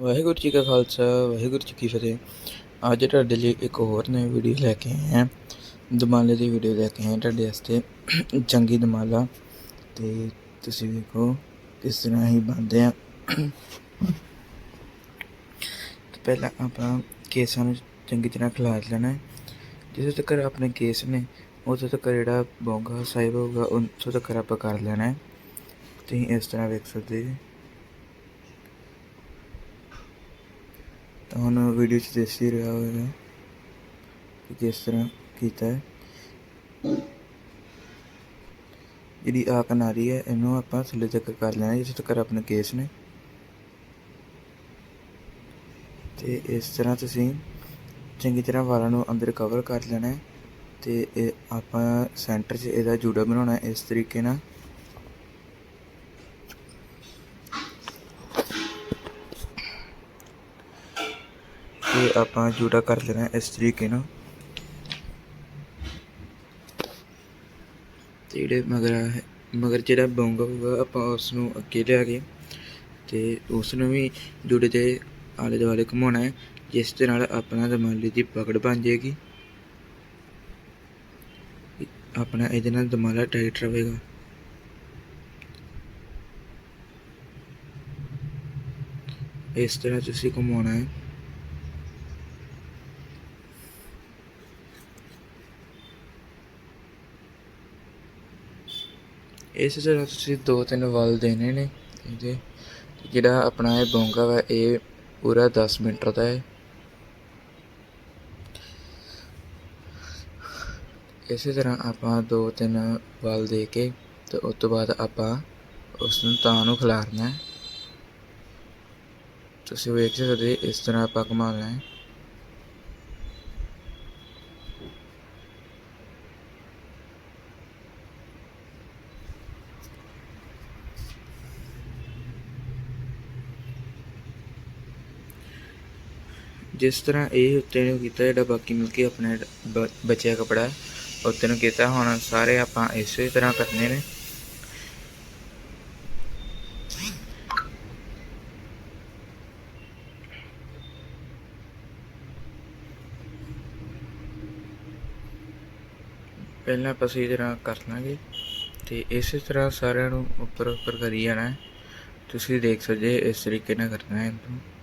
ਵਾਹਿਗੁਰੂ ਜੀ ਕਾ ਖਾਲਸਾ, ਵਾਹਿਗੁਰੂ ਜੀ ਕੀ ਫਤਿਹ। ਅੱਜ ਤੁਹਾਡੇ ਲਈ ਇੱਕ ਹੋਰ ਨਵੀਂ ਵੀਡੀਓ ਲੈ ਕੇ ਆਏ ਹਾਂ। ਦਮਾਲੇ ਦੀ ਵੀਡੀਓ ਲੈ ਕੇ ਆਏ ਹਾਂ ਤੁਹਾਡੇ ਵਾਸਤੇ। ਜੰਗੀ ਦਮਾਲਾ। ਤੇ ਤੁਸੀਂ ਵੇਖੋ, ਕਿਸ ਤਰ੍ਹਾਂ ਹੀ ਬਣਦੇ ਆ ਤੇ ਪਹਿਲਾਂ ਆਪਾਂ ਕੇਸਾਂ ਨੂੰ ਚੰਗੀ ਤਰ੍ਹਾਂ ਖਿਲਾਰ ਲੈਣਾ ਹੈ। ਜਿਸ ਤੱਕ ਆਪਣੇ ਕੇਸ ਨੇ ਉਦੋਂ ਤੱਕ ਜਿਹੜਾ ਬੋਂਗਾ ਸਾਹਿਬ ਹੋਊਗਾ ਉੱਥੋਂ ਤੱਕ ਆਪਾਂ ਕਰ ਲੈਣਾ ਹੈ। ਤੁਸੀਂ ਇਸ ਤਰ੍ਹਾਂ ਵੇਖ ਸਕਦੇ ਜੀ ਤੁਹਾਨੂੰ ਵੀਡੀਓ 'ਚ ਦੇਖ ਹੀ ਰਿਹਾ ਹੋਵੇਗਾ ਕਿ ਕਿਸ ਤਰ੍ਹਾਂ ਕੀਤਾ ਹੈ। ਜਿਹੜੀ ਆ ਕਨਾਰੀ ਹੈ, ਇਹਨੂੰ ਆਪਾਂ ਥੱਲੇ ਤੱਕ ਕਰ ਲੈਣਾ ਜਿਸ ਤੱਕ ਆਪਣੇ ਕੇਸ ਨੇ। ਤੇ ਇਸ ਤਰ੍ਹਾਂ ਤੁਸੀਂ ਚੰਗੀ ਤਰ੍ਹਾਂ ਵਾਲਾਂ ਨੂੰ ਅੰਦਰ ਕਵਰ ਕਰ ਲੈਣਾ ਹੈ ਤੇ ਇਹ ਆਪਾਂ ਸੈਂਟਰ 'ਚ ਇਹਦਾ ਜੂੜਾ ਬਣਾਉਣਾ ਇਸ ਤਰੀਕੇ ਨਾਲ ਤੇ ਆਪਾਂ ਜੂੜਾ ਕਰ ਲੈਣਾ ਇਸ ਤਰੀਕੇ ਨਾਲ। ਤੇ ਜਿਹੜੇ ਮਗਰ ਮਗਰ ਜਿਹੜਾ ਬੌਂਗਾ ਹੋਊਗਾ, ਆਪਾਂ ਉਸ ਨੂੰ ਅੱਗੇ ਲਿਆ ਕੇ ਤੇ ਉਸ ਨੂੰ ਵੀ ਜੂੜੇ ਦੇ ਆਲੇ ਦੁਆਲੇ ਘੁਮਾਉਣਾ ਹੈ, ਜਿਸ ਦੇ ਨਾਲ ਆਪਣਾ ਦਮਾਲੇ ਦੀ ਪਕੜ ਬਣ ਜਾਏਗੀ। ਆਪਣਾ ਇਹਦੇ ਨਾਲ ਦਮਾਲਾ ਟਾਈਟ ਰਹੇਗਾ। ਇਸ ਤਰ੍ਹਾਂ ਤੁਸੀਂ ਘੁਮਾਉਣਾ ਹੈ। ਇਸ ਤਰ੍ਹਾਂ ਤੁਸੀਂ ਦੋ ਤਿੰਨ ਵਾਲ ਦੇਣੇ ਨੇ, ਇਹਦੇ। ਜਿਹੜਾ ਆਪਣਾ ਇਹ ਬੌਂਗਾ ਵਾ, ਇਹ ਪੂਰਾ 10 ਮੀਟਰ ਦਾ ਹੈ। ਇਸੇ ਤਰ੍ਹਾਂ ਆਪਾਂ ਦੋ ਤਿੰਨ ਵਾਲ ਦੇ ਕੇ ਤੇ ਉਸ ਤੋਂ ਬਾਅਦ ਆਪਾਂ ਉਸ ਨੂੰ ਤਾਂ ਨੂੰ ਖਿਲਾਰਨਾ ਹੈ। ਤੁਸੀਂ ਵੇਖ ਸਕਦੇ ਇਸ ਤਰ੍ਹਾਂ ਆਪਾਂ ਘੁਮਾਉਣਾ ਹੈ। ਜਿਸ ਤਰ੍ਹਾਂ ਇਹ ਉੱਤੇ ਨੂੰ ਕੀਤਾ ਜਿਹੜਾ ਬਾਕੀ ਮਿਲ ਕੇ ਆਪਣੇ ਬ- ਬਚਿਆ ਕਪੜਾ ਉੱਤੇ ਨੂੰ ਕੀਤਾ, ਹੁਣ ਸਾਰੇ ਆਪਾਂ ਇਸੇ ਤਰ੍ਹਾਂ ਕਰਨੇ ਨੇ। ਪਹਿਲਾਂ ਆਪਾਂ ਸਹੀ ਤਰ੍ਹਾਂ ਕਰ ਲਾਂਗੇ ਤੇ ਇਸੇ ਤਰ੍ਹਾਂ ਸਾਰਿਆਂ ਨੂੰ ਉੱਪਰ ਉੱਪਰ ਕਰੀ ਜਾਣਾ ਤੁਸੀਂ ਦੇਖ ਸਕਦੇ ਇਸ ਤਰੀਕੇ ਨਾਲ ਕਰਨਾ ਹੈ ਇਹਨੂੰ।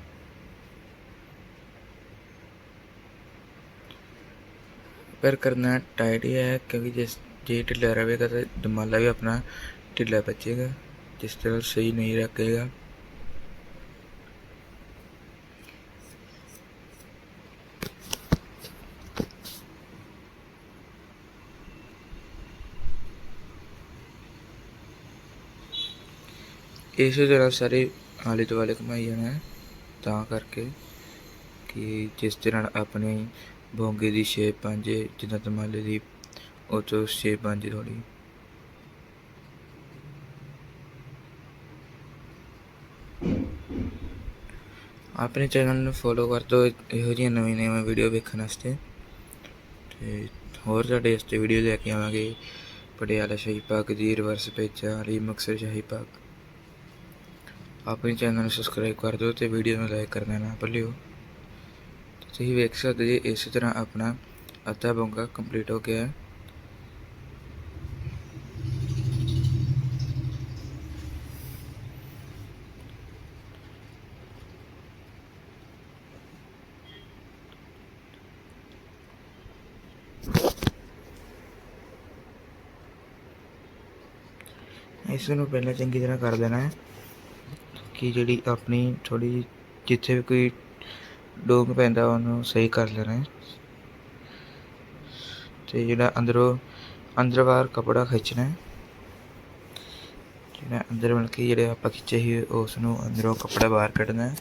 ਪਰ ਕਰਨਾ ਟਾਈਟ ਹੀ ਹੈ ਕਿਉਂਕਿ ਜਿਸ ਜੇ ਢਿੱਲਾ ਰਹੇਗਾ ਤਾਂ ਦਮਾਲਾ ਵੀ ਆਪਣਾ ਢਿੱਲਾ ਬਚੇਗਾ ਜਿਸ ਤਰ੍ਹਾਂ ਸਹੀ ਨਹੀਂ ਰੱਖੇਗਾ ਇਸੇ ਤਰ੍ਹਾਂ ਸਾਰੇ ਆਲੇ ਦੁਆਲੇ ਘੁਮਾਈ ਜਾਣਾ ਹੈ ਤਾਂ ਕਰਕੇ ਕਿ ਜਿਸ ਤਰ੍ਹਾਂ ਆਪਣੇ ਬੋਂਗੇ ਦੀ ਸ਼ੇਪ ਬਣ ਜੇ ਜਿੱਦਾਂ ਦਮਾਲੇ ਦੀ ਉਹ ਤੋਂ ਸ਼ੇਪ ਬਣ ਜੇ ਥੋੜੀ ਆਪਣੇ ਚੈਨਲ ਨੂੰ ਫੋਲੋ ਕਰ ਦਿਓ ਇਹੋ ਜਿਹੀਆਂ ਨਵੀਂ ਨਵੀਂ ਵੀਡੀਓ ਵੇਖਣ ਵਾਸਤੇ ਤੇ ਹੋਰ ਤੁਹਾਡੇ ਵਾਸਤੇ ਵੀਡੀਓ ਲੈ ਕੇ ਆਵਾਂਗੇ ਪਟਿਆਲਾ ਸ਼ਾਹੀ ਪਾਕ ਦੀ ਰਿਵਰਸ ਪੇਚਾਂ ਵਾਲੀ ਮੁਕਤਸਰ ਸ਼ਾਹੀ ਪਾਕ ਆਪਣੇ ਚੈਨਲ ਨੂੰ ਸਬਸਕ੍ਰਾਈਬ ਕਰ ਦਿਓ ਤੇ ਵੀਡੀਓ ਨੂੰ ਲਾਈਕ ਕਰਨਾ ਨਾ ਭੁੱਲਿਓ ਤੁਸੀਂ ਵੇਖ ਸਕਦੇ ਜੀ ਇਸੇ ਤਰ੍ਹਾਂ ਆਪਣਾ ਅੱਧਾ ਬੋਂਗਾ ਕੰਪਲੀਟ ਹੋ ਗਿਆ। ਹੈ ਇਸ ਨੂੰ ਪਹਿਲਾਂ ਚੰਗੀ ਤਰ੍ਹਾਂ ਕਰ ਦੇਣਾ ਹੈ ਕਿ ਜਿਹੜੀ ਆਪਣੀ ਥੋੜੀ ਜਿੱਥੇ ਵੀ ਕੋਈ ਡੋਂਗ ਪੈਂਦਾ, ਉਹਨੂੰ ਸਹੀ ਕਰ ਲੈਣਾ ਹੈ। ਤੇ ਜਿਹੜਾ ਅੰਦਰੋਂ, ਅੰਦਰ ਬਾਹਰ ਕਪੜਾ ਖਿੱਚਣਾ ਹੈ, ਜਿਹੜਾ ਅੰਦਰ ਮਿਲ ਕੇ ਜਿਹੜੇ ਆਪਾਂ ਖਿੱਚੇ ਸੀ ਉਸ ਨੂੰ ਅੰਦਰੋਂ ਕਪੜਾ ਬਾਹਰ ਕੱਢਣਾ ਹੈ।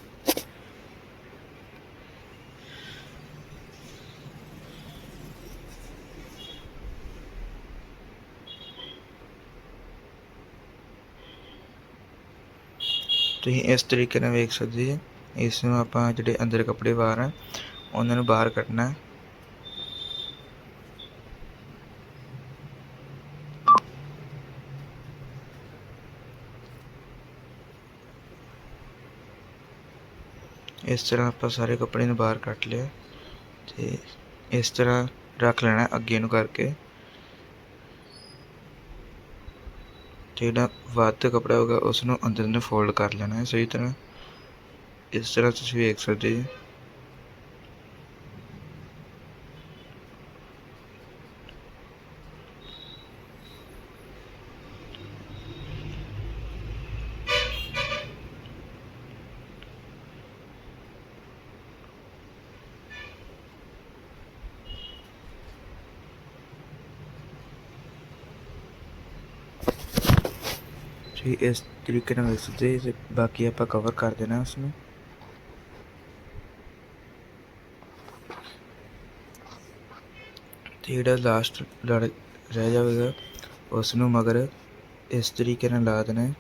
ਤੁਸੀਂ ਇਸ ਤਰੀਕੇ ਨਾਲ ਵੇਖ ਸਕਦੇ ਜੀ ਇਸ ਨੂੰ ਆਪਾਂ ਜਿਹੜੇ ਅੰਦਰ ਕੱਪੜੇ ਬਾਹਰ ਆ, ਉਹਨਾਂ ਨੂੰ ਬਾਹਰ ਕੱਢਣਾ। ਹੈ ਇਸ ਤਰ੍ਹਾਂ ਆਪਾਂ ਸਾਰੇ ਕੱਪੜੇ ਨੂੰ ਬਾਹਰ ਕੱਟ ਲਿਆ ਤੇ ਇਸ ਤਰ੍ਹਾਂ ਰੱਖ ਲੈਣਾ ਅੱਗੇ ਨੂੰ ਕਰਕੇ। ਜਿਹੜਾ ਵੱਧ ਕੱਪੜਾ ਹੋਗਾ ਉਸ ਨੂੰ ਅੰਦਰ ਨੂੰ ਫੋਲਡ ਕਰ ਲੈਣਾ ਹੈ ਸਹੀ ਤਰ੍ਹਾਂ। ਇਸ ਤਰ੍ਹਾਂ ਤੁਸੀਂ ਵੇਖ ਸਕਦੇ ਜੀ। ਤੁਸੀਂ ਇਸ ਤਰੀਕੇ ਨਾਲ ਵੇਖ ਸਕਦੇ ਬਾਕੀ ਆਪਾਂ ਕਵਰ ਕਰ ਦੇਣਾ ਉਸ ਨੂੰ ਜਿਹੜਾ ਲਾਸਟ ਲੜ ਰਹਿ ਜਾਵੇਗਾ ਉਸ ਨੂੰ ਮਗਰ ਇਸ ਤਰੀਕੇ ਨਾਲ ਲਾ ਦੇਣਾ ਹੈ।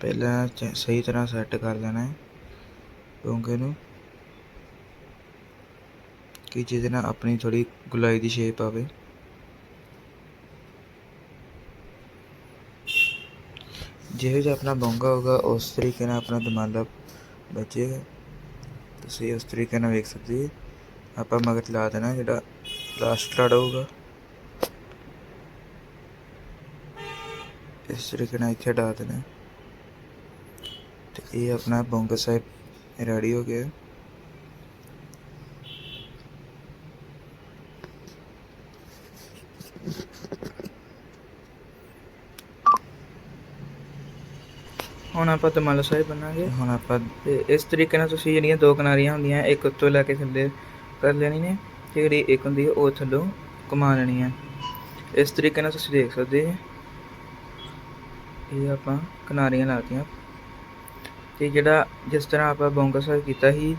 ਪਹਿਲਾਂ ਸਹੀ ਤਰ੍ਹਾਂ ਸੈੱਟ ਕਰ ਲੈਣਾ ਹੈ। ਪੌਂਗੇ ਨੂੰ ਕਿ ਜਿਹਦੇ ਨਾਲ ਆਪਣੀ ਥੋੜੀ ਗੁਲਾਈ ਦੀ ਸ਼ੇਪ ਆਵੇ। ਜਿਹੋ ਜਿਹਾ ਆਪਣਾ ਬੌਂਗਾ ਹੋਗਾ ਉਸ ਤਰੀਕੇ ਨਾਲ ਆਪਣਾ ਦਿਮਾਗ ਬਚੇਗਾ। ਤੁਸੀਂ ਉਸ ਤਰੀਕੇ ਨਾਲ ਵੇਖ ਸਕਦੇ ਜੀ ਆਪਾਂ ਮਗਰ ਲਾ ਦੇਣਾ ਜਿਹੜਾ ਲਾਸਟ ਲੜ ਹੋਊਗਾ ਇਸ ਤਰੀਕੇ ਨਾਲ ਇੱਥੇ ਡਾ ਦੇਣਾ। ਤੇ ਇਹ ਆਪਣਾ ਬੌਂਗਾ ਸਾਹਿਬ ਰੈਡੀ ਹੋ ਗਿਆ। ਹੁਣ ਆਪਾਂ ਦਮਾਲਾ ਸਾਹਿਬ ਬਣਾਂਗੇ। ਹੁਣ ਆਪਾਂ ਇਸ ਤਰੀਕੇ ਨਾਲ ਤੁਸੀਂ ਜਿਹੜੀਆਂ ਦੋ ਕਿਨਾਰੀਆਂ ਹੁੰਦੀਆਂ ਇੱਕ ਉੱਤੋਂ ਲੈ ਕੇ ਥੱਲੇ ਕਰ ਲੈਣੀ ਨੇ ਤੇ ਜਿਹੜੀ ਇੱਕ ਹੁੰਦੀ ਹੈ, ਉਹ ਥੱਲੋਂ ਘੁਮਾ ਲੈਣੀ ਹੈ। ਇਸ ਤਰੀਕੇ ਨਾਲ ਤੁਸੀਂ ਦੇਖ ਸਕਦੇ ਹੋ। ਇਹ ਆਪਾਂ ਕਿਨਾਰੀਆਂ ਲਾਤੀਆਂ ਤੇ ਜਿਹੜਾ ਜਿਸ ਤਰ੍ਹਾਂ ਆਪਾਂ ਬੌਂਗਾ ਸਾਹਿਬ ਕੀਤਾ ਸੀ,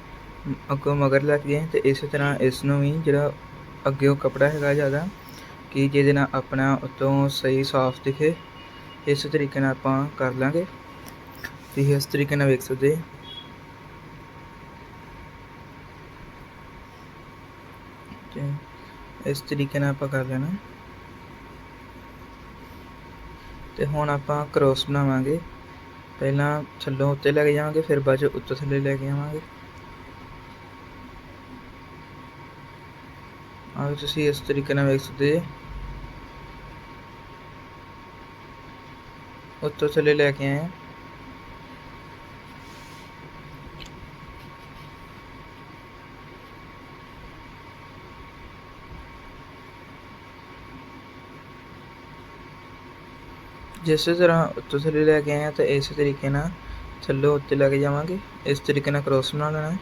ਅੱਗੋਂ ਮਗਰ ਲੱਗ ਗਏ। ਤੇ ਇਸੇ ਤਰ੍ਹਾਂ ਇਸ ਨੂੰ ਵੀ ਜਿਹੜਾ ਅੱਗੇ ਉਹ ਕਪੜਾ ਹੈਗਾ ਜ਼ਿਆਦਾ, ਕਿ ਜਿਹਦੇ ਨਾਲ ਆਪਣਾ ਉਤੋਂ ਸਹੀ ਸਾਫ਼ ਦਿਖੇ। ਇਸ ਤਰੀਕੇ ਨਾਲ ਆਪਾਂ ਕਰ ਲਾਂਗੇ। ਤੁਸੀਂ ਇਸ ਤਰੀਕੇ ਨਾਲ ਵੇਖ ਸਕਦੇ ਹੋ। ਤੇ ਇਸ ਤਰੀਕੇ ਨਾਲ ਆਪਾਂ ਕਰ ਲੈਣਾ। ਤੇ ਹੁਣ ਆਪਾਂ ਕ੍ਰੋਸ ਬਣਾਵਾਂਗੇ। ਪਹਿਲਾਂ ਥੱਲੋਂ ਉੱਤੇ ਲੈ ਕੇ ਜਾਵਾਂਗੇ, ਫਿਰ ਬਾਅਦ ਚ ਉੱਤੋਂ ਥੱਲੇ ਲੈ ਕੇ ਆਵਾਂਗੇ। ਆਹ ਤੁਸੀਂ ਇਸ ਤਰੀਕੇ ਨਾਲ ਵੇਖ ਸਕਦੇ ਹੋ। ਉੱਤੋਂ ਥੱਲੇ ਲੈ ਕੇ ਆਏ ਹਾਂ। ਜਿਸ ਤਰ੍ਹਾਂ ਉੱਤੋਂ ਥੱਲੇ ਲੈ ਕੇ ਆਏ ਆ ਤੇ ਇਸੇ ਤਰੀਕੇ ਨਾਲ ਥੱਲੋਂ ਉੱਤੇ ਲੈ ਕੇ ਜਾਵਾਂਗੇ। ਇਸ ਤਰੀਕੇ ਨਾਲ ਕ੍ਰੋਸ ਬਣਾ ਲੈਣਾ ਹੈ।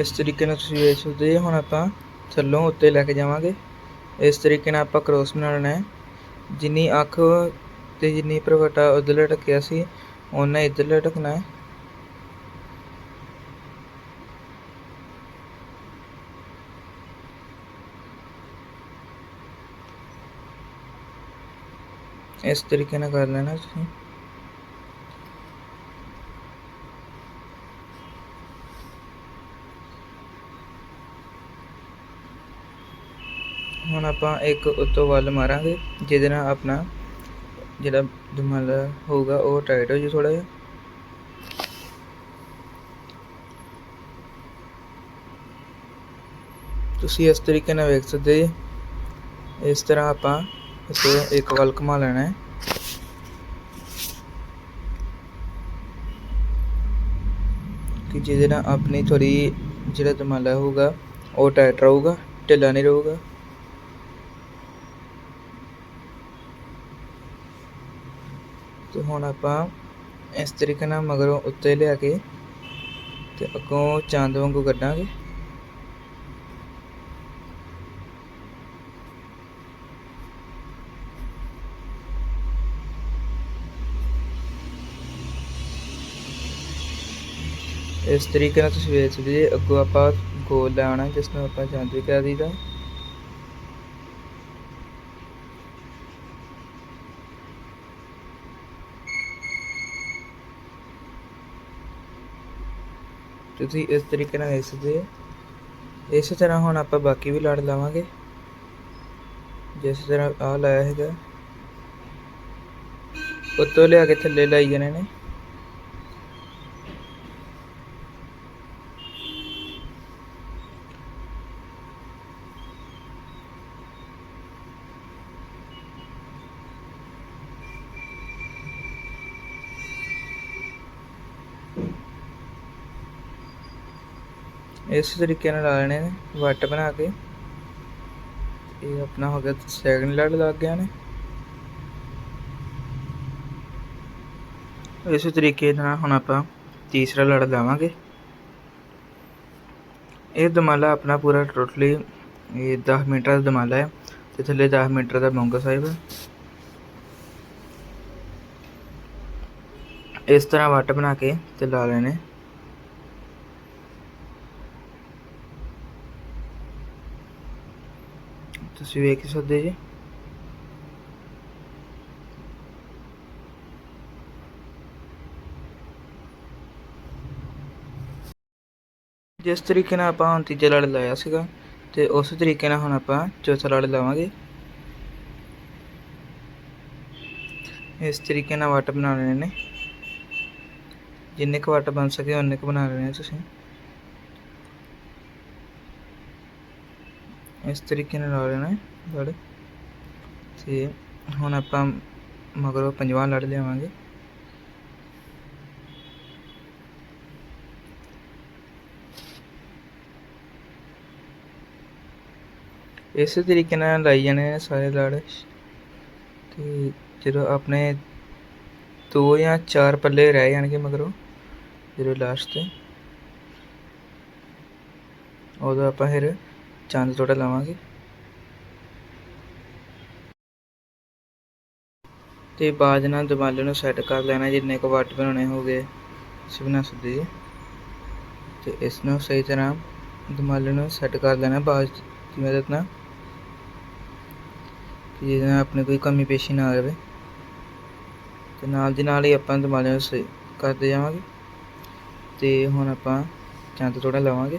ਇਸ ਤਰੀਕੇ ਨਾਲ ਤੁਸੀਂ ਵੇਖ ਸਕਦੇ ਹੋ, ਹੁਣ ਆਪਾਂ ਥੱਲੋਂ ਉੱਤੇ ਲੈ ਕੇ ਜਾਵਾਂਗੇ। ਇਸ ਤਰੀਕੇ ਨਾਲ ਆਪਾਂ ਕ੍ਰੋਸ ਬਣਾਉਣਾ ਲੈਣਾ ਹੈ। ਜਿੰਨੀ ਅੱਖ ਤੇ ਜਿੰਨੀ ਪ੍ਰਵਟਾ ਉਧਰ ਲਟਕਿਆ ਸੀ ਉਹਨਾਂ ਇੱਧਰ ਲਟਕਣਾ ਹੈ। ਇਸ ਤਰੀਕੇ ਨਾਲ ਕਰ ਲੈਣਾ ਤੁਸੀਂ। ਹੁਣ ਆਪਾਂ ਇੱਕ ਉੱਤੋਂ ਵੱਲ ਮਾਰਾਂਗੇ, ਜਿਹਦੇ ਨਾਲ ਆਪਣਾ ਜਿਹੜਾ ਦਮਾਲਾ ਹੋਊਗਾ, ਉਹ ਟਾਈਟ ਹੋ ਜੂ ਥੋੜਾ ਜਿਹਾ। ਤੁਸੀਂ ਇਸ ਤਰੀਕੇ ਨਾਲ ਵੇਖ ਸਕਦੇ ਜੀ। ਇਸ ਤਰ੍ਹਾਂ ਆਪਾਂ ਇਸੇ ਇੱਕ ਵੱਲ ਘੁਮਾ ਲੈਣਾ ਹੈ। ਕਿ ਜਿਹਦੇ ਨਾਲ ਆਪਣੀ ਥੋੜੀ ਜਿਹੜਾ ਦਮਾਲਾ ਹੋਊਗਾ, ਉਹ ਟਾਈਟ ਰਹੂਗਾ, ਢਿੱਲਾ ਨਹੀਂ ਰਹੂਗਾ। ਤੇ ਹੁਣ ਆਪਾਂ ਇਸ ਤਰੀਕੇ ਨਾਲ ਮਗਰੋਂ ਉੱਤੇ ਲਿਆ ਕੇ ਤੇ ਅੱਗੋਂ ਚੰਦ ਵਾਂਗੂ ਕੱਢਾਂਗੇ। ਇਸ ਤਰੀਕੇ ਨਾਲ ਤੁਸੀਂ ਵੇਚ ਸਕਦੇ ਅੱਗੋਂ ਆਪਾਂ ਗੋਲ ਲਾਉਣਾ ਜਿਸ ਨੂੰ ਆਪਾਂ ਚੰਦ ਵੀ ਕਹਿ ਦਈਦਾ। ਤੁਸੀਂ ਇਸ ਤਰੀਕੇ ਨਾਲ ਦੇਖ ਸਕਦੇ ਹੋ ਇਸੇ ਤਰ੍ਹਾਂ ਹੁਣ ਆਪਾਂ ਬਾਕੀ ਵੀ ਲੜ ਲਾਵਾਂਗੇ। ਜਿਸ ਤਰ੍ਹਾਂ ਆ ਲਾਇਆ ਹੈਗਾ। ਉੱਤੋਂ ਲਿਆ ਕੇ ਥੱਲੇ ਲਾਈ ਜਾਣੇ ਨੇ। ਇਸ ਤਰੀਕੇ ਨਾਲ ਲਾ ਲੈਣੇ ਨੇ, ਵੱਟ ਬਣਾ ਕੇ। ਇਹ ਆਪਣਾ ਹੋ ਗਿਆ ਸੈਕਿੰਡ ਲੜ ਲੱਗ ਗਿਆ ਨੇ। ਇਸੇ ਤਰੀਕੇ ਨਾਲ ਹੁਣ ਆਪਾਂ ਤੀਸਰਾ ਲੜ ਲਾਵਾਂਗੇ। ਇਹ ਦਮਾਲਾ ਆਪਣਾ ਪੂਰਾ ਟੋਟਲੀ ਇਹ 10 ਮੀਟਰ ਦਾ ਦਮਾਲਾ ਹੈ ਤੇ ਥੱਲੇ 10 ਮੀਟਰ ਦਾ ਮੌਂਗਾ ਸਾਹਿਬ ਹੈ ਇਸ ਤਰ੍ਹਾਂ ਵੱਟ ਬਣਾ ਕੇ ਤੇ ਲਾ ਲੈਣੇ। ਤੁਸੀਂ ਵੇਖ ਹੀ ਸਕਦੇ ਜੀ ਜਿਸ ਤਰੀਕੇ ਨਾਲ ਆਪਾਂ ਹੁਣ ਤੀਜਾ ਲੜ ਲਾਇਆ ਸੀਗਾ ਤੇ ਉਸ ਤਰੀਕੇ ਨਾਲ ਹੁਣ ਆਪਾਂ ਚੌਥਾ ਲੜ ਲਾਵਾਂਗੇ ਇਸ ਤਰੀਕੇ ਨਾਲ ਵੱਟ ਬਣਾ ਲੈਣੇ ਨੇ ਜਿੰਨੇ ਕੁ ਵੱਟ ਬਣ ਸਕੇ ਉਨੇ ਕੁ ਬਣਾ ਲੈਣੇ ਨੇ ਤੁਸੀਂ ਇਸ ਤਰੀਕੇ ਨਾਲ ਲਾ ਲੈਣਾ ਹੈ, ਲੜ। ਤੇ ਹੁਣ ਆਪਾਂ ਮਗਰੋਂ ਪੰਜਵਾਂ ਲੜ ਲਿਆਵਾਂਗੇ। ਇਸੇ ਤਰੀਕੇ ਨਾਲ ਲਾਈ ਜਾਣੇ ਨੇ ਸਾਰੇ ਲੜ। ਤੇ ਜਦੋਂ ਆਪਣੇ ਦੋ ਜਾਂ ਚਾਰ ਪੱਲੇ ਰਹਿ ਜਾਣਗੇ ਮਗਰੋਂ, ਜਦੋਂ ਲਾਸਟ ਤੇ, ਉਦੋਂ ਆਪਾਂ ਫਿਰ ਚੰਦ ਤੋੜਾ ਲਵਾਂਗੇ। ਤੇ ਬਾਅਦ ਨਾਲ ਦਮਾਲੇ ਨੂੰ ਸੈੱਟ ਕਰ ਲੈਣਾ, ਜਿੰਨੇ ਕੁ ਵੱਟ ਬਣਾਉਣੇ ਹੋਗੇ ਅਸੀਂ ਬਣਾ ਸਕਦੇ ਜੀ ਤੇ ਇਸ ਨੂੰ ਸਹੀ ਤਰ੍ਹਾਂ ਦਮਾਲੇ ਨੂੰ ਸੈੱਟ ਕਰ ਲੈਣਾ ਬਾਅਦ ਦੀ ਮਦਦ ਨਾਲ। ਕਿ ਜਿਹਦੇ ਨਾਲ ਆਪਣੇ ਕੋਈ ਕਮੀ ਪੇਸ਼ੀ ਨਾ ਆਵੇ। ਤੇ ਨਾਲ ਦੀ ਨਾਲ ਹੀ ਆਪਾਂ ਦਮਾਲੇ ਨੂੰ ਸਹੀ ਕਰਦੇ ਜਾਵਾਂਗੇ। ਤੇ ਹੁਣ ਆਪਾਂ ਚੰਦ ਤੋੜਾ ਲਵਾਂਗੇ।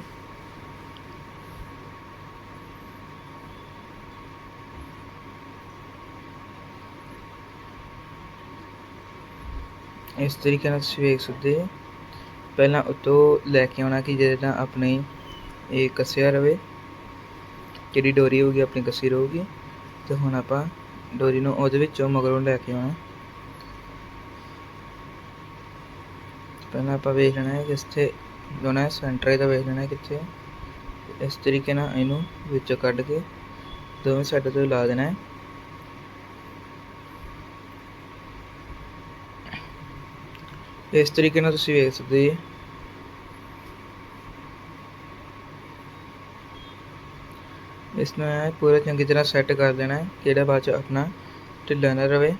ਇਸ ਤਰੀਕੇ ਨਾਲ ਤੁਸੀਂ ਵੇਖ ਸਕਦੇ ਹੋ। ਪਹਿਲਾਂ ਉਤੋਂ ਲੈ ਕੇ ਆਉਣਾ ਕਿ ਜਿਹਦੇ ਨਾਲ ਆਪਣੇ ਇਹ ਕੱਸਿਆ ਰਵੇ, ਜਿਹੜੀ ਡੋਰੀ ਹੋਊਗੀ, ਆਪਣੀ ਕੱਸੀ ਰਹੂਗੀ। ਤੇ ਹੁਣ ਆਪਾਂ ਡੋਰੀ ਨੂੰ ਉਹਦੇ ਵਿੱਚੋਂ ਮਗਰੋਂ ਲੈ ਕੇ ਆਉਣਾ। ਪਹਿਲਾਂ ਆਪਾਂ ਵੇਖ ਲੈਣਾ ਹੈ ਕਿੱਥੇ ਲਾਉਣਾ ਹੈ ਸੈਂਟਰ ਇਹਦਾ ਵੇਖ ਲੈਣਾ ਕਿੱਥੇ ਇਸ ਤਰੀਕੇ ਨਾਲ ਇਹਨੂੰ ਵਿੱਚੋਂ ਕੱਢ ਕੇ ਦੋਵੇਂ ਸਾਈਡਾਂ ਤੋਂ ਲਾ ਦੇਣਾ ਹੈ। ਇਸ ਤਰੀਕੇ ਨਾਲ ਤੁਸੀਂ ਵੇਖ ਸਕਦੇ ਜੀ ਇਸ ਨੂੰ ਐਂ ਪੂਰਾ ਚੰਗੀ ਤਰ੍ਹਾਂ ਸੈੱਟ ਕਰ ਦੇਣਾ ਹੈ ਕਿਹੜਾ ਬਾਅਦ ਚ ਆਪਣਾ ਢਿੱਲਾ ਨਾ ਰਵੇ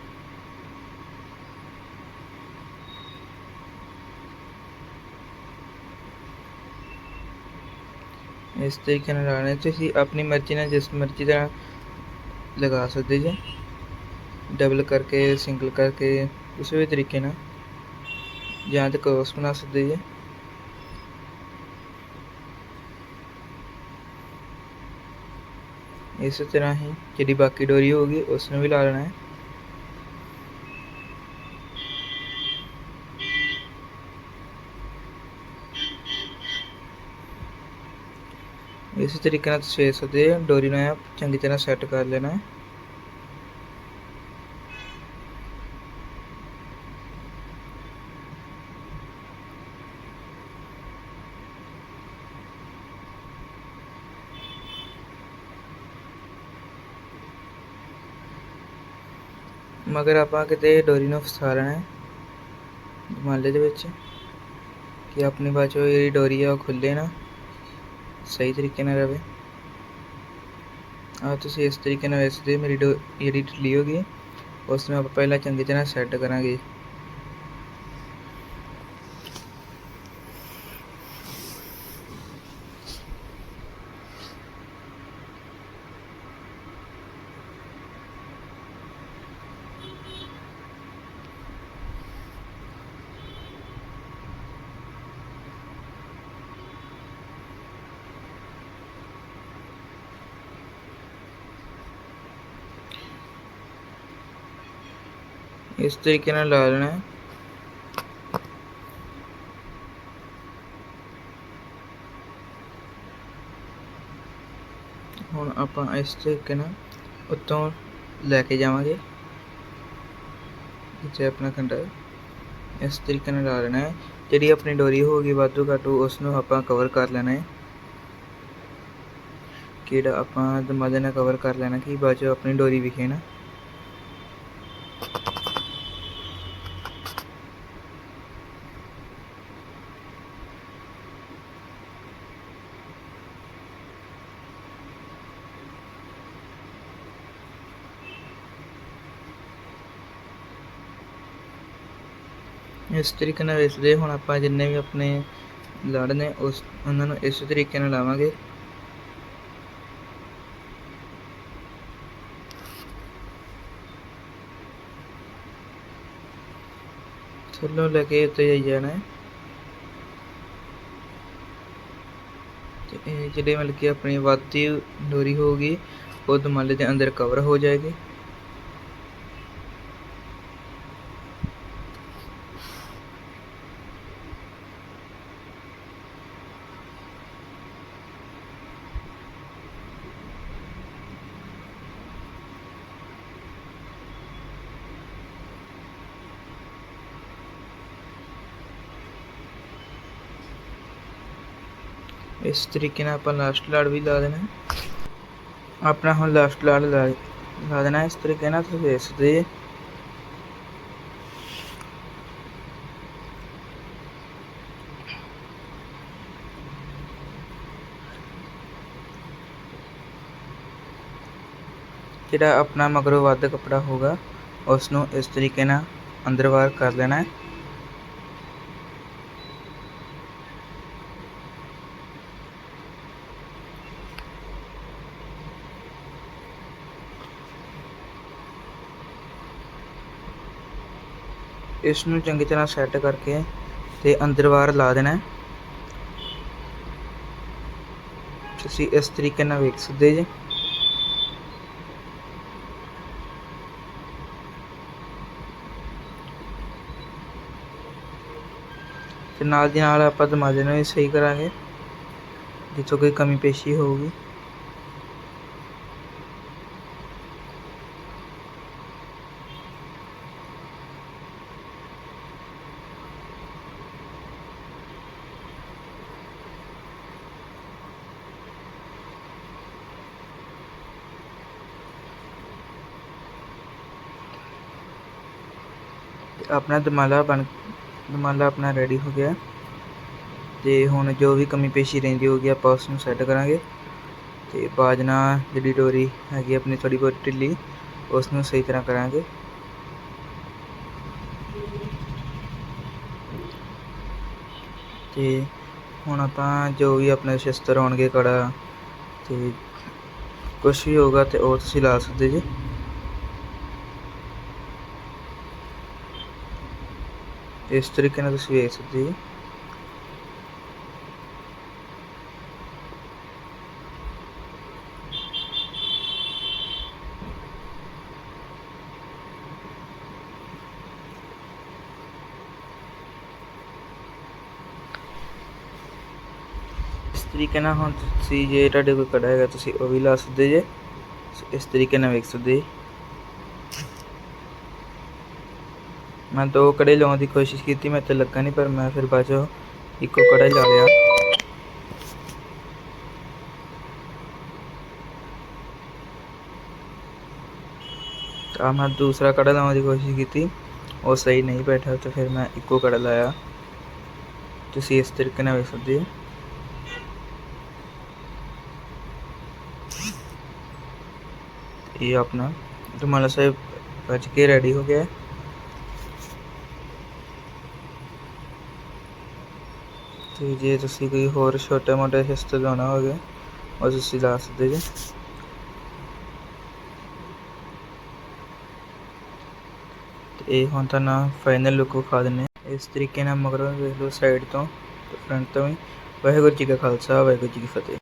ਇਸ ਤਰੀਕੇ ਨਾਲ ਲਾਣੇ ਤੁਸੀਂ ਆਪਣੀ ਮਰਜ਼ੀ ਨਾਲ ਜਿਸ ਮਰਜ਼ੀ ਦਾ ਲਗਾ ਸਕਦੇ ਜੀ ਡਬਲ ਕਰਕੇ ਸਿੰਗਲ ਕਰਕੇ ਕਿਸੇ ਵੀ ਤਰੀਕੇ ਨਾਲ ਜਾਂ ਤੇ ਕਰੋਸ ਬਣਾ ਸਕਦੇ ਇਸ ਤਰ੍ਹਾਂ ਹੀ ਜਿਹੜੀ ਬਾਕੀ ਡੋਰੀ ਹੋਊਗੀ ਉਸ ਨੂੰ ਵੀ ਲਾ ਲੈਣਾ ਹੈ। ਇਸ ਤਰੀਕੇ ਨਾਲ ਤੁਸੀਂ ਵੇਖ ਸਕਦੇ ਡੋਰੀ ਨੂੰ ਚੰਗੀ ਤਰ੍ਹਾਂ ਸੈੱਟ ਕਰ ਲੈਣਾ ਹੈ। ਮਗਰ ਆਪਾਂ ਕਿਤੇ ਡੋਰੀ ਨੂੰ ਫਸਾ ਲੈਣਾ ਹੈ ਦਮਾਲੇ ਦੇ ਵਿੱਚ, ਕਿ ਆਪਣੀ ਬਾਚੋ ਜਿਹੜੀ ਡੋਰੀ ਆ ਉਹ ਖੁੱਲੇ ਨਾ, ਸਹੀ ਤਰੀਕੇ ਨਾਲ ਰਵੇ। ਆ ਤੁਸੀਂ ਇਸ ਤਰੀਕੇ ਨਾਲ ਵੇਖ ਸਕਦੇ ਹੋ ਮੇਰੀ ਡੋ, ਜਿਹੜੀ ਢਿੱਲੀ ਹੋ ਗਈ, ਉਸ ਨੂੰ ਆਪਾਂ ਪਹਿਲਾਂ ਚੰਗੀ ਤਰ੍ਹਾਂ ਸੈੱਟ ਕਰਾਂਗੇ। ਇਸ ਤਰੀਕੇ ਨਾਲ ਲਾ ਲੈਣਾ ਹੈ ਹੁਣ ਆਪਾਂ ਇਸ ਤਰੀਕੇ ਨਾਲ ਉੱਤੋਂ ਲੈ ਕੇ ਜਾਵਾਂਗੇ ਜਿੱਥੇ ਆਪਣਾ ਕੰਡਾ ਹੈ। ਇਸ ਤਰੀਕੇ ਨਾਲ ਲਾ ਲੈਣਾ ਹੈ ਜਿਹੜੀ ਆਪਣੀ ਡੋਰੀ ਹੋਗੀ ਵਾਧੂ ਘਾਟੂ ਉਸ ਨੂੰ ਆਪਾਂ ਕਵਰ ਕਰ ਲੈਣਾ ਹੈ ਕਿਹੜਾ ਆਪਾਂ ਦਮਾਲੇ ਨਾਲ ਕਵਰ ਕਰ ਲੈਣਾ ਕਿ ਬਾਅਦ 'ਚੋਂ ਆਪਣੀ ਡੋਰੀ ਵਿਖੇ ਨਾ ਇਸ ਤਰੀਕੇ ਨਾਲ ਵੇਚਦੇ ਹੁਣ ਆਪਾਂ ਜਿੰਨੇ ਵੀ ਆਪਣੇ ਲੜ ਨੇ ਉਸ, ਉਹਨਾਂ ਨੂੰ ਇਸ ਤਰੀਕੇ ਨਾਲ ਲਾਵਾਂਗੇ। ਥੱਲੋਂ ਲੈ ਕੇ ਉੱਤੇ ਜਾਈ ਜਾਣਾ ਹੈ। ਤੇ ਇਹ ਜਿਹੜੇ ਮਤਲਬ ਕਿ ਆਪਣੀ ਵੱਧਦੀ ਡੋਰੀ ਹੋਊਗੀ, ਉਹ ਦਮਾਲੇ ਦੇ ਅੰਦਰ ਕਵਰ ਹੋ ਜਾਏਗੀ। ਇਸ ਤਰੀਕੇ ਨਾਲ ਆਪਾਂ ਲਾਸਟ ਲੜ ਵੀ ਲਾ ਦੇਣਾ। ਆਪਣਾ ਹੁਣ ਲਾਸਟ ਲੜ ਲਾ ਦੇਣਾ ਇਸ ਤਰੀਕੇ ਨਾਲ, ਤੁਸੀਂ ਦੇਖ ਸਕਦੇ ਜਿਹੜਾ ਆਪਣਾ ਮਗਰੋਂ ਵੱਧ ਕੱਪੜਾ ਹੋਗਾ ਉਸ ਨੂੰ ਇਸ ਤਰੀਕੇ ਨਾਲ ਅੰਦਰ ਬਾਹਰ ਕਰ ਲੈਣਾ ਹੈ। ਇਸ ਨੂੰ ਚੰਗੀ ਤਰ੍ਹਾਂ ਸੈੱਟ ਕਰਕੇ ਤੇ ਅੰਦਰ ਬਾਹਰ ਲਾ ਦੇਣਾ ਤੁਸੀਂ ਇਸ ਤਰੀਕੇ ਨਾਲ ਵੇਖ ਸਕਦੇ ਜੀ। ਤੇ ਨਾਲ ਦੀ ਨਾਲ ਆਪਾਂ ਦਮਾਲੇ ਨੂੰ ਵੀ ਸਹੀ ਕਰਾਂਗੇ, ਜਿੱਥੋਂ ਕੋਈ ਕਮੀ ਪੇਸ਼ੀ ਹੋਊਗੀ। ਤੇ ਆਪਣਾ ਦਮਾਲਾ ਬਣ, ਦਮਾਲਾ ਆਪਣਾ ਰੈਡੀ ਹੋ ਗਿਆ। ਤੇ ਹੁਣ ਜੋ ਵੀ ਕਮੀ ਪੇਸ਼ੀ ਰਹਿੰਦੀ ਹੋਗੀ ਆਪਾਂ ਉਸ ਨੂੰ ਸੈੱਟ ਕਰਾਂਗੇ। ਤੇ ਬਾਜਨਾ ਜਿਹੜੀ ਡੋਰੀ ਹੈਗੀ ਆਪਣੀ ਥੋੜੀ ਬਹੁਤ ਢਿੱਲੀ ਉਸ ਨੂੰ ਸਹੀ ਤਰ੍ਹਾਂ ਕਰਾਂਗੇ। ਤੇ ਹੁਣ ਆਪਾਂ ਜੋ ਵੀ ਆਪਣੇ ਸ਼ਸਤਰ ਹੋਣਗੇ, ਕੜਾ ਤੇ ਕੁਝ ਵੀ ਹੋਗਾ ਤੇ ਉਹ ਤੁਸੀਂ ਲਾ ਸਕਦੇ ਜੀ। ਇਸ ਤਰੀਕੇ ਨਾਲ ਤੁਸੀਂ ਵੇਖ ਸਕਦੇ ਜੀ ਇਸ ਤਰੀਕੇ ਨਾਲ ਹੁਣ ਤੁਸੀਂ ਜੇ ਤੁਹਾਡੇ ਕੋਈ ਕੜਾ ਹੈਗਾ, ਤੁਸੀਂ ਉਹ ਵੀ ਲਾ ਸਕਦੇ ਜੇ। ਇਸ ਤਰੀਕੇ ਨਾਲ ਵੇਖ ਸਕਦੇ। ਮੈਂ ਦੋ ਕੜੇ ਲਾਉਣ ਦੀ ਕੋਸ਼ਿਸ਼ ਕੀਤੀ ਮੈਂ ਤੇ ਲੱਗਾ ਨਹੀਂ ਪਰ ਮੈਂ ਫਿਰ ਬਾਅਦ ਚੋਂ ਇੱਕੋ ਕੜਾ ਹੀ ਲਾ ਲਿਆ ਤਾਂ ਮੈਂ ਦੂਸਰਾ ਕੜਾ ਲਾਉਣ ਦੀ ਕੋਸ਼ਿਸ਼ ਕੀਤੀ ਉਹ ਸਹੀ ਨਹੀਂ ਬੈਠਾ ਤੇ ਫਿਰ ਮੈਂ ਇੱਕੋ ਕੜਾ ਲਾਇਆ ਤੁਸੀਂ ਇਸ ਤਰੀਕੇ ਨਾਲ ਵੇਖ ਸਕਦੇ ਹੋ ਇਹ ਆਪਣਾ ਦੁਮਾਲਾ ਸਾਹਿਬ ਬਚ ਕੇ ਰੈਡੀ ਹੋ ਗਿਆ ਹੈ ਤੇ ਜੇ ਤੁਸੀਂ ਕੋਈ ਹੋਰ ਛੋਟੇ ਮੋਟੇ ਹਿਸਟਰ ਲਾਉਣਾ ਹੋਵੇ, ਉਹ ਤੁਸੀਂ ਲਾ ਸਕਦੇ ਜੀ। ਇਹ ਹੁਣ ਤਾਂ ਨਾ ਫਾਈਨਲ ਲੁੱਕ ਵਿਖਾ ਦਿੰਨੇ ਹਾਂ। ਇਸ ਤਰੀਕੇ ਨਾਲ ਮਗਰੋਂ ਵੇਖ ਲਓ ਸਾਈਡ ਤੋਂ ਤੇ ਫਰੰਟ ਤੋਂ ਵੀ। ਵਾਹਿਗੁਰੂ ਜੀ ਕਾ ਖਾਲਸਾ, ਵਾਹਿਗੁਰੂ ਜੀ ਕੀ ਫਤਿਹ।